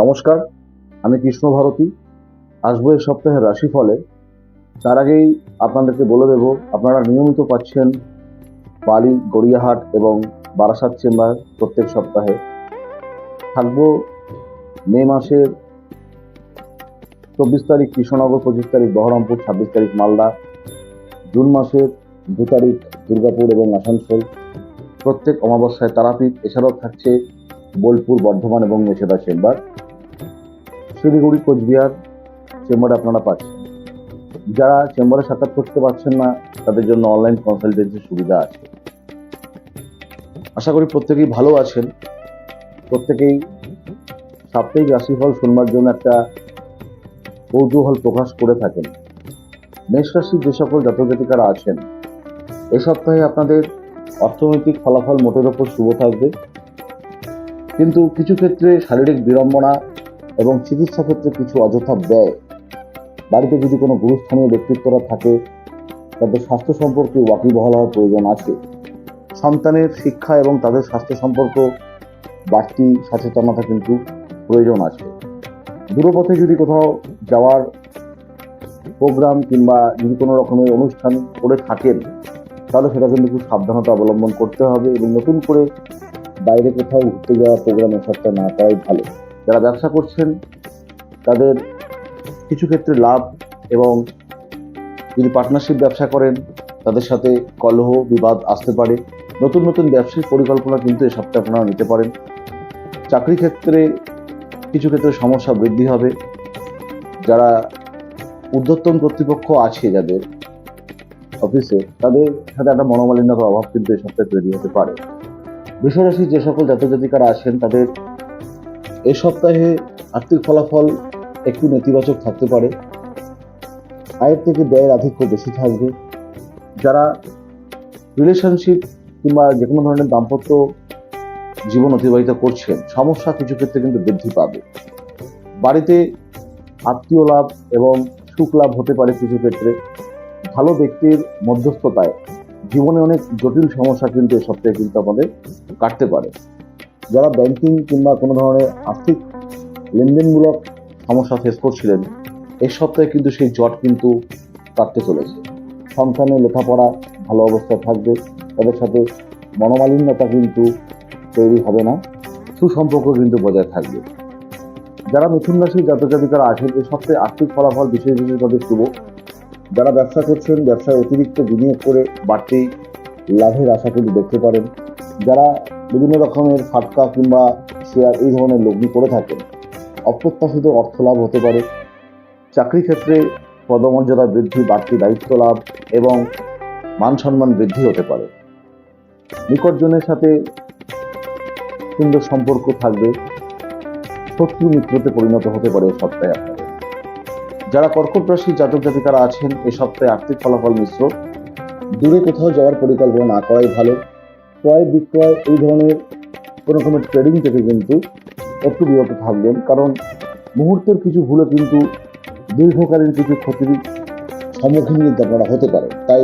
নমস্কার, আমি কৃষ্ণ ভারতী। আসব এই সপ্তাহের রাশিফলে। তার আগেই আপনাদেরকে বলে দেব, আপনারা নিয়মিত পাচ্ছেন বালি, গড়িয়াহাট এবং বারাসাত চেম্বার প্রত্যেক সপ্তাহে। থাকব মে মাসের চব্বিশ তারিখ কৃষ্ণনগর, পঁচিশ তারিখ বহরমপুর, ছাব্বিশ তারিখ মালদা, জুন মাসের দু তারিখ দুর্গাপুর এবং আসানসোল। প্রত্যেক অমাবস্যায় তারাপীঠ, এছাড়াও থাকছে বোলপুর, বর্ধমান এবং মেছেদা চেম্বার। শিলিগুড়ি, কোচবিহার চেম্বারে আপনারা পাচ্ছেন। যারা চেম্বারে সাক্ষাৎ করতে পারছেন না, তাদের জন্য অনলাইন কনসালটেন্সির সুবিধা আছে। আশা করি প্রত্যেকেই ভালো আছেন। প্রত্যেকেই সাপ্তাহিক রাশিফল শুনবার জন্য একটা কৌতূহল প্রকাশ করে থাকেন। মেষ রাশির যে সকল জাতজাতিকারা আছেন, এ সপ্তাহে আপনাদের অর্থনৈতিক ফলাফল মোটের ওপর শুভ থাকবে। কিন্তু কিছু ক্ষেত্রে শারীরিক বিড়ম্বনা এবং চিকিৎসা ক্ষেত্রে কিছু অযথা ব্যয়। বাড়িতে যদি কোনো গুরুস্থানীয় ব্যক্তিত্বরা থাকে, তাদের স্বাস্থ্য সম্পর্কে ওয়াকিবহাল হওয়ার প্রয়োজন আছে। সন্তানের শিক্ষা এবং তাদের স্বাস্থ্য সম্পর্ক বাড়তি সচেতনতা কিন্তু প্রয়োজন আছে। দূরপথে যদি কোথাও যাওয়ার প্রোগ্রাম কিংবা যদি কোনো রকমের অনুষ্ঠান করে থাকেন, তাহলে সেটা কিন্তু খুব সাবধানতা অবলম্বন করতে হবে এবং নতুন করে বাইরে কোথাও ঘুরতে যাওয়া প্রোগ্রাম এ সপ্তাহে না করাই ভালো। যারা ব্যবসা করছেন, তাদের কিছু ক্ষেত্রে লাভ এবং যদি পার্টনারশিপ ব্যবসা করেন, তাদের সাথে কলহ, বিবাদ আসতে পারে। নতুন নতুন ব্যবসায়িক পরিকল্পনা কিন্তু এ সপ্তাহে আপনারা নিতে পারেন। চাকরি ক্ষেত্রে কিছু ক্ষেত্রে সমস্যা বৃদ্ধি হবে। যারা ঊর্ধ্বতন কর্তৃপক্ষ আছে যাদের অফিসে, তাদের সাথে একটা মনোমালিন্যতার অভাব কিন্তু এ সপ্তাহে তৈরি হতে পারে। বৃষরাশির যে সকল জাতজাতিকারা আছেন, তাদের এ সপ্তাহে আর্থিক ফলাফল একটু নেতিবাচক থাকতে পারে। আয়ের থেকে ব্যয়ের আধিক্য বেশি থাকবে। যারা রিলেশনশিপ কিংবা যে কোনো ধরনের দাম্পত্য জীবন অতিবাহিত করছেন, সমস্যা কিছু ক্ষেত্রে কিন্তু বৃদ্ধি পাবে। বাড়িতে আত্মীয় লাভ এবং সুখ লাভ হতে পারে কিছু ক্ষেত্রে। ভালো ব্যক্তির মধ্যস্থতায় জীবনে অনেক জটিল সমস্যা কিন্তু এ সপ্তাহে কিন্তু আমাদের কাটতে পারে। যারা ব্যাংকিং কিংবা কোনো ধরনের আর্থিক লেনদেনমূলক সমস্যা ফেস করছিলেন, এই সপ্তাহে কিন্তু সেই জট কিন্তু কাটতে চলেছে। সন্তানের লেখাপড়া ভালো অবস্থায় থাকবে, তাদের সাথে মনোমালিন্যতা কিন্তু তৈরি হবে না, সুসম্পর্ক কিন্তু বজায় থাকবে। যারা মিথুন রাশির জাতজাতিকারা আছেন এই সপ্তাহে আর্থিক ফলাফল বিশেষ বিশেষভাবে শুভ। যারা ব্যবসা করছেন, ব্যবসায় অতিরিক্ত বিনিয়োগ করে বাড়তি লাভের আশা কিন্তু দেখতে পারেন। যারা বিভিন্ন রকমের ফাটকা কিংবা শেয়ার এই ধরনের লগ্নি করে থাকেন। অপ্রত্যাশিত অর্থ লাভ হতে পারে। চাকরি ক্ষেত্রে পদমর্যাদা বৃদ্ধি, বাড়তি দায়িত্ব লাভ এবং মান সম্মান বৃদ্ধি হতে পারে। নিকটজনের সাথে সুন্দর সম্পর্ক থাকবে। শত্রু মিত্রতে পরিণত হতে পারে এই সপ্তাহে আপনাদের। যারা কর্কট রাশির জাতক জাতিকারা আছেন, এ সপ্তাহে আর্থিক ফলাফল মিশ্র। দূরে কোথাও যাওয়ার পরিকল্পনা না করাই ভালো। ক্রয়, বিক্রয় এই ধরনের কোনো রকমের ট্রেডিং থেকে কিন্তু একটু বিরত থাকবেন। কারণ মুহূর্তের কিছু ভুলে কিন্তু দীর্ঘকালীন কিছু ক্ষতির সম্মুখীন কিন্তু আপনারা হতে পারে তাই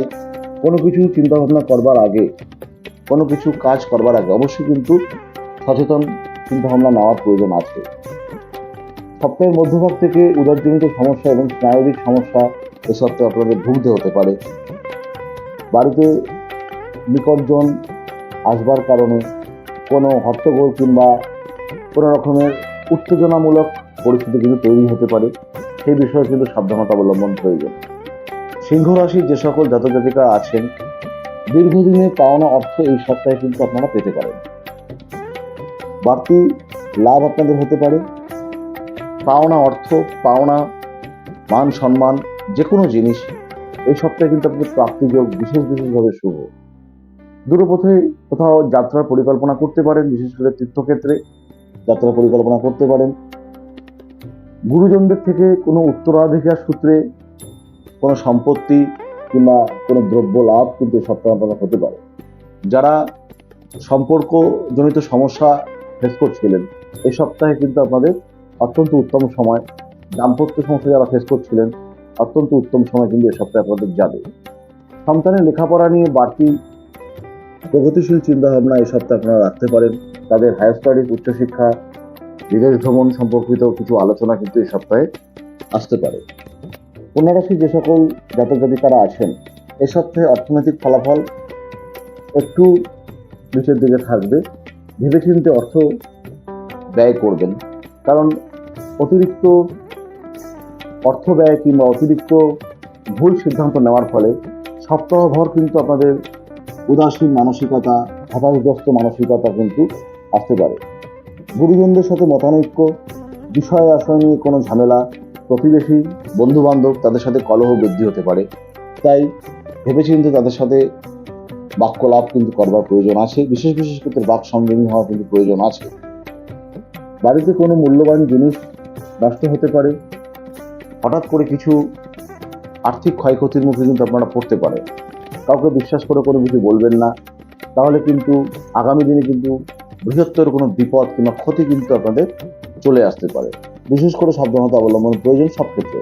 কোনো কিছু চিন্তাভাবনা করবার আগে, কোনো কিছু কাজ করবার আগে অবশ্যই কিন্তু সচেতন চিন্তাভাবনা নেওয়ার প্রয়োজন আছে। সপ্তাহের মধ্যভাগ থেকে উদারজনিত সমস্যা এবং স্নায়বিক সমস্যা, এ সপ্তাহে আপনাদের ভুগতে হতে পারে। বাড়িতে নিকটজন আসবার কারণে কোনো হট্টগোল কিংবা কোনো রকমের উত্তেজনামূলক পরিস্থিতি কিন্তু তৈরি হতে পারে। সেই বিষয়ে কিন্তু সাবধানতা অবলম্বন প্রয়োজন। সিংহ রাশির যে সকল জাতজাতিকা আছেন দীর্ঘদিনে পাওনা অর্থ এই সপ্তাহে কিন্তু আপনারা পেতে পারেন। বাড়তি লাভ আপনাদের হতে পারে। পাওনা অর্থ, পাওনা, মান সম্মান যে কোনো জিনিস এই সপ্তাহে কিন্তু আপনাদের প্রাপ্তিযোগ বিশেষ বিশেষভাবে শুভ। দূরপথে কোথাও যাত্রার পরিকল্পনা করতে পারেন, বিশেষ করে তীর্থক্ষেত্রে যাত্রার পরিকল্পনা করতে পারেন। গুরুজনদের থেকে কোনো উত্তরাধিকার সূত্রে কোনো সম্পত্তি কিংবা কোনো দ্রব্য লাভ কিন্তু এই সপ্তাহে আপনাদের হতে পারে। যারা সম্পর্কজনিত সমস্যা ফেস করছিলেন, এই সপ্তাহে কিন্তু আপনাদের অত্যন্ত উত্তম সময়, দাম্পত্য সমস্যা যারা ফেস করছিলেন, অত্যন্ত উত্তম সময় কিন্তু এ সপ্তাহে আপনাদের যাবে। সন্তানের লেখাপড়া নিয়ে বাড়তি প্রগতিশীল চিন্তাভাবনা এই সপ্তাহে আপনারা রাখতে পারেন। তাদের হায়ার স্টাডিজ উচ্চশিক্ষা, বিদেশ ভ্রমণ সম্পর্কিত কিছু আলোচনা কিন্তু এই সপ্তাহে আসতে পারে। কন্যা রাশি যে সকল জাতক জাতিকারা আছেন এই সপ্তাহে অর্থনৈতিক ফলাফল একটু নিচের দিকে থাকবে। ভেবেচিন্তে অর্থ ব্যয় করবেন। কারণ অতিরিক্ত অর্থ ব্যয় কিংবা অতিরিক্ত ভুল সিদ্ধান্ত নেওয়ার ফলে সপ্তাহভর কিন্তু আপনাদের উদাসীন মানসিকতা, হতাশগ্রস্ত মানসিকতা কিন্তু আসতে পারে। গুরুজনদের সাথে মতানৈক্য, বিষয় আশয় নিয়ে কোনো ঝামেলা, প্রতিবেশী বন্ধু বান্ধব তাদের সাথে কলহ বৃদ্ধি হতে পারে। তাই ভেবেচিন্তে তাদের সাথে বাক্যলাভ কিন্তু করবার প্রয়োজন আছে। বিশেষ বিশেষ ক্ষেত্রে বাক সংযমী হওয়া কিন্তু প্রয়োজন আছে। বাড়িতে কোনো মূল্যবান জিনিস নষ্ট হতে পারে। হঠাৎ করে কিছু আর্থিক ক্ষয়ক্ষতির মুখে কিন্তু আপনারা পড়তে পারেন। কাউকে বিশ্বাস করে কোনো কিছু বলবেন না, তাহলে কিন্তু আগামী দিনে কিন্তু বৃহত্তর কোনো বিপদ কিংবা ক্ষতি কিন্তু আপনাদের চলে আসতে পারে। বিশেষ করে সাবধানতা অবলম্বন প্রয়োজন সব ক্ষেত্রে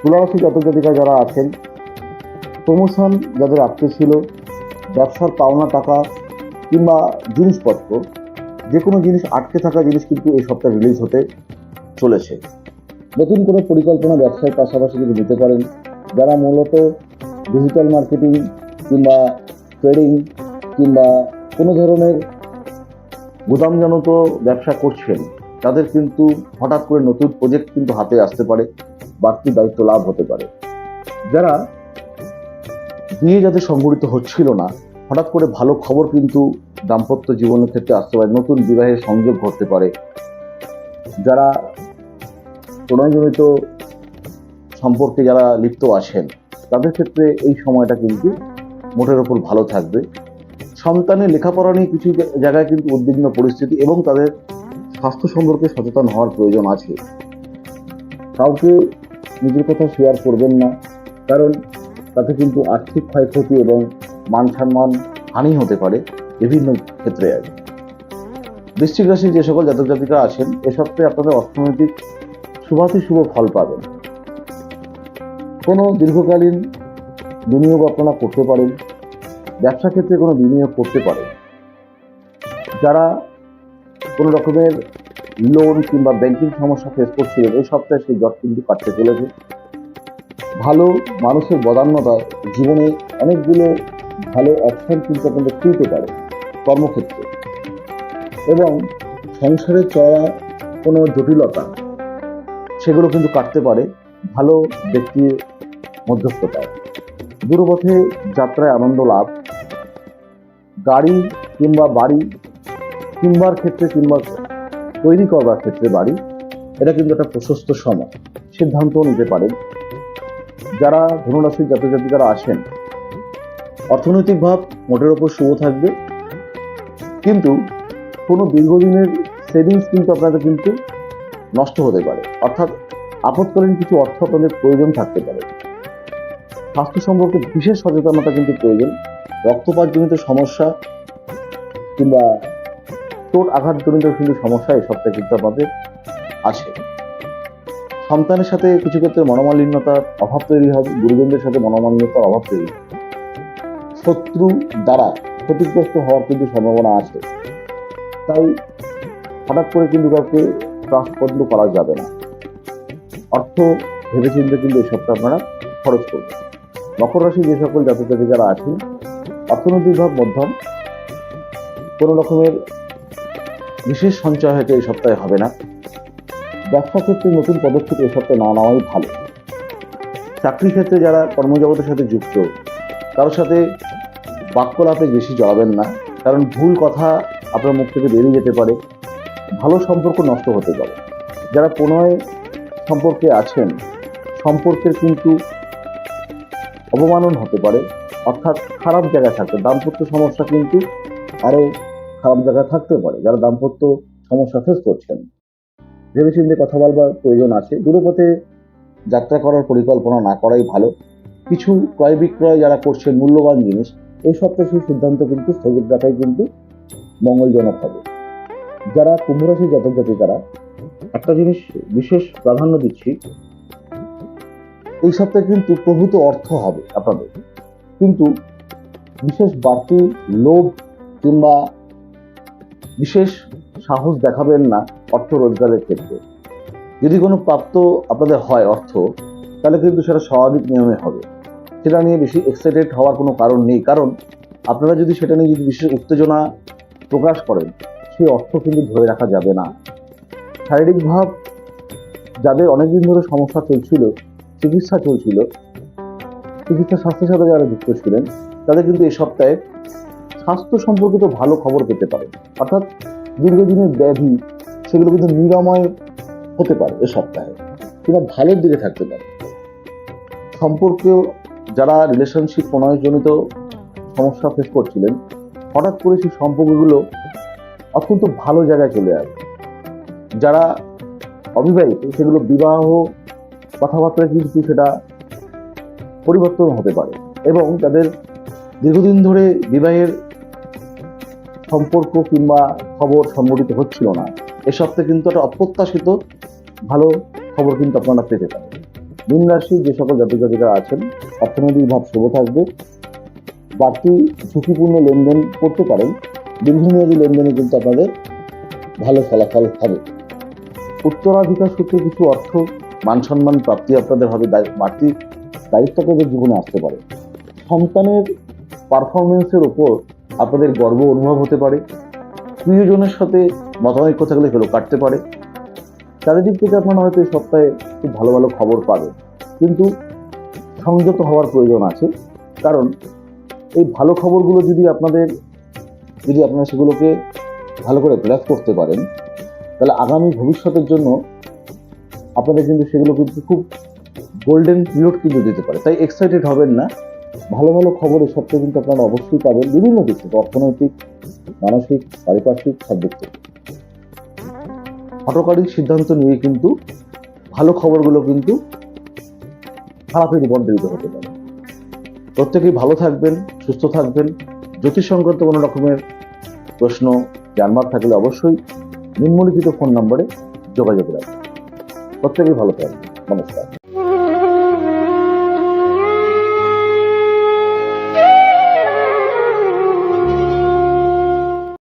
তুলারাশি জাতক যারা আছেন প্রমোশন যাদের আটকে ছিল, ব্যবসার পাওনা টাকা কিংবা জিনিসপত্র যে কোনো জিনিস আটকে থাকা জিনিস কিন্তু এই সপ্তাহে রিলিজ হতে চলেছে। নতুন কোনো পরিকল্পনা ব্যবসার পাশাপাশি যদি নিতে পারেন, যারা মূলত ডিজিটাল মার্কেটিং কিংবা ট্রেডিং কিংবা কোনো ধরনের গুদামজনিত ব্যবসা করছেন, তাদের কিন্তু হঠাৎ করে নতুন প্রজেক্ট কিন্তু হাতে আসতে পারে, বাড়তি দায়িত্ব লাভ হতে পারে। যারা বিয়ে যাদের সংগঠিত হচ্ছিল না, হঠাৎ করে ভালো খবর কিন্তু দাম্পত্য জীবনের ক্ষেত্রে আসতে পারে, নতুন বিবাহের সংযোগ ঘটতে পারে। যারা প্রণয়জনিত সম্পর্কে যারা লিপ্ত আছেন, তাদের ক্ষেত্রে এই সময়টা কিন্তু মোটের ওপর ভালো থাকবে। সন্তানের লেখাপড়া নিয়ে কিছু জায়গায় কিন্তু উদ্বিগ্ন পরিস্থিতি এবং তাদের স্বাস্থ্য সম্পর্কে সচেতন হওয়ার প্রয়োজন আছে। কাউকে নিজের কথা শেয়ার করবেন না, কারণ তাতে কিন্তু আর্থিক ক্ষয়ক্ষতি এবং মান সম্মান হানি হতে পারে বিভিন্ন ক্ষেত্রে আর। বৃশ্চিক রাশির যে সকল জাতক জাতিকা আছেন, এ সপ্তাহে আপনাদের অর্থনৈতিক শুভাতি শুভ ফল পাবেন। কোনো দীর্ঘকালীন বিনিয়োগ আপনারা করতে পারেন, ব্যবসা ক্ষেত্রে কোনো বিনিয়োগ করতে পারেন। যারা কোনো রকমের লোন কিংবা ব্যাংকিং সমস্যা ফেস করছিলেন, এই সপ্তাহে সেই জট কিন্তু কাটতে চলেছে। ভালো মানুষের বদান্যতা জীবনে অনেকগুলো ভালো অপশন কিন্তু আপনাদের খুলতে পারে কর্মক্ষেত্রে। এবং সংসারে চলা কোনো জটিলতা, সেগুলো কিন্তু কাটতে পারে ভালো ব্যক্তির মধ্যস্থতায়। দূরপথে যাত্রায় আনন্দ লাভ, গাড়ি কিংবা বাড়ি কিংবার ক্ষেত্রে কিংবা তৈরি করবার ক্ষেত্রে বাড়ি, এটা কিন্তু একটা প্রশস্ত সময়, সিদ্ধান্ত নিতে পারেন যারা ধনুরাশির জাতক জাতিকারা আছেন, অর্থনৈতিক ভাব মোটের ওপর শুভ থাকবে, কিন্তু কোনো দীর্ঘদিনের সেভিংস কিন্তু আপনাদের কিন্তু নষ্ট হতে পারে। অর্থাৎ আপৎকালীন কিছু অর্থ আপনাদের প্রয়োজন থাকতে পারে। স্বাস্থ্য সম্পর্কে বিশেষ সচেতনতা কিন্তু প্রয়োজন। রক্তপাতজনিত সমস্যা কিংবা চোট আঘাতজনিত কিন্তু সমস্যা সপ্তাহে কিন্তু আমাদের আছে। সন্তানের সাথে কিছু ক্ষেত্রে মনোমালিন্যতার অভাব তৈরি হবে, গুরুজনদের সাথে মনোমালিন্যতার অভাব তৈরি হবে। শত্রু দ্বারা ক্ষতিগ্রস্ত হওয়ার কিন্তু সম্ভাবনা আছে। তাই হঠাৎ করে কিন্তু কাউকে ট্রান্সপন্ড করা যাবে না। অর্থ ভেবেচিন্তে কিন্তু এই আপনারা খরচ করবেন। মকর রাশি যে সকল জাতক জাতিকারা আছেন, অর্থনৈতিক ভাব মধ্যম, কোনো রকমের বিশেষ সঞ্চয় হয়তো এই সপ্তাহে হবে না। ব্যবসা ক্ষেত্রে নতুন পদক্ষেপ এই সপ্তাহে না নেওয়াই ভালো। চাকরি ক্ষেত্রে যারা কর্মজগতের সাথে যুক্ত, কারোর সাথে বাক্যলাপে বেশি জড়াবেন না, কারণ ভুল কথা আপনার মুখ থেকে বেরিয়ে যেতে পারে, ভালো সম্পর্ক নষ্ট হতে পারে। যারা প্রণয় সম্পর্কে আছেন, সম্পর্কের কিন্তু অবমানন হতে পারে। অর্থাৎ খারাপ জায়গায় থাকতে, দাম্পত্য সমস্যা কিন্তু আরও খারাপ জায়গায় থাকতে পারে, যারা দাম্পত্য সমস্যা ফেস করছেন। ভেবেচিন্তে কথা বলবার প্রয়োজন আছে। দূরপথে যাত্রা করার পরিকল্পনা না করাই ভালো। কিছু ক্রয় বিক্রয় যারা করছেন, মূল্যবান জিনিস, এই সপ্তাহে সেই সিদ্ধান্ত কিন্তু স্থগিত রাখাই কিন্তু মঙ্গলজনক হবে। যারা কুম্ভরাশি জাতক জাতিকারা একটা জিনিস বিশেষ প্রাধান্য দিচ্ছি এই সপ্তাহে কিন্তু প্রভূত অর্থ হবে আপনাদের। কিন্তু বিশেষ বাড়তি লোভ কিংবা বিশেষ সাহস দেখাবেন না অর্থ রোজগারের ক্ষেত্রে। যদি কোনো প্রাপ্ত আপনাদের হয় অর্থ, তাহলে কিন্তু সেটা স্বাভাবিক নিয়মে হবে। সেটা নিয়ে বেশি এক্সাইটেড হওয়ার কোনো কারণ নেই। কারণ আপনারা যদি সেটা নিয়ে যদি বিশেষ উত্তেজনা প্রকাশ করেন, সেই অর্থ কিন্তু ধরে রাখা যাবে না। শারীরিকভাব যাদের অনেকদিন ধরে সমস্যা চলছিল চিকিৎসা চলছিল। চিকিৎসা স্বাস্থ্যের সাথে যারা যুক্ত ছিলেন, তাদের কিন্তু এই সপ্তাহে স্বাস্থ্য সম্পর্কিত ভালো খবর পেতে পারে। অর্থাৎ দীর্ঘদিনের ব্যাধি, সেগুলো কিন্তু নিরাময় হতে পারে এ সপ্তাহে, কিংবা ভালোর দিকে থাকতে পারে। সম্পর্কেও যারা রিলেশনশিপ প্রণয়জনিত সমস্যা ফেস করছিলেন, হঠাৎ করে সেই সম্পর্কগুলো অত্যন্ত ভালো জায়গায় চলে আসবে যারা অবিবাহিত, সেগুলো বিবাহ কথাবার্তায় কিন্তু সেটা পরিবর্তন হতে পারে এবং তাদের দীর্ঘদিন ধরে বিবাহের সম্পর্ক কিংবা খবর সংগঠিত হচ্ছিল না। এ সপ্তাহে কিন্তু একটা অপ্রত্যাশিত ভালো খবর কিন্তু আপনারা পেতে পারেন। মীন রাশি যে সকল জাতক জাতিকা আছেন, অর্থনৈতিক ভাব শুভ থাকবে। বাড়তি ঝুঁকিপূর্ণ লেনদেন করতে পারেন। দীর্ঘমেয়াদী লেনদেনে কিন্তু আপনাদের ভালো ফলাফল হবে। উত্তরাধিকার সূত্রে কিছু অর্থ মান সম্মান প্রাপ্তি আপনাদের হবে দায়- বাড়তি দায়িত্ব আপনাদের জীবনে আসতে পারে। সন্তানের পারফরমেন্সের ওপর আপনাদের গর্ব অনুভব হতে পারে। প্রিয়জনের সাথে মতানৈক্য থাকলে সেগুলো কাটতে পারে। চারিদিক থেকে আপনারা হয়তো এই সপ্তাহে খুব ভালো ভালো খবর পাবেন। কিন্তু সংযত হওয়ার প্রয়োজন আছে। কারণ এই ভালো খবরগুলো যদি আপনাদের, যদি আপনারা সেগুলোকে ভালো করে গ্রাফ করতে পারেন, তাহলে আগামী ভবিষ্যতের জন্য আপনাদের কিন্তু সেগুলো কিন্তু খুব গোল্ডেন পিরিয়ড কিন্তু দিতে পারে। তাই এক্সাইটেড হবেন না। ভালো ভালো খবর এই সপ্তাহে কিন্তু আপনারা অবশ্যই পাবেন। বিভিন্ন দিক থেকে, অর্থনৈতিক, মানসিক, পারিপার্শ্বিক, সব দিক থেকে। হটকারী সিদ্ধান্ত নিয়ে কিন্তু ভালো খবরগুলো কিন্তু খারাপে রূপান্তরিত হতে পারে। প্রত্যেকেই ভালো থাকবেন, সুস্থ থাকবেন। জ্যোতিষ সংক্রান্ত কোনো রকমের প্রশ্ন, জানবার থাকলে অবশ্যই নিম্নলিখিত ফোন নম্বরে যোগাযোগ রাখবেন। প্রত্যেকেই ভালো থাকবেন। নমস্কার।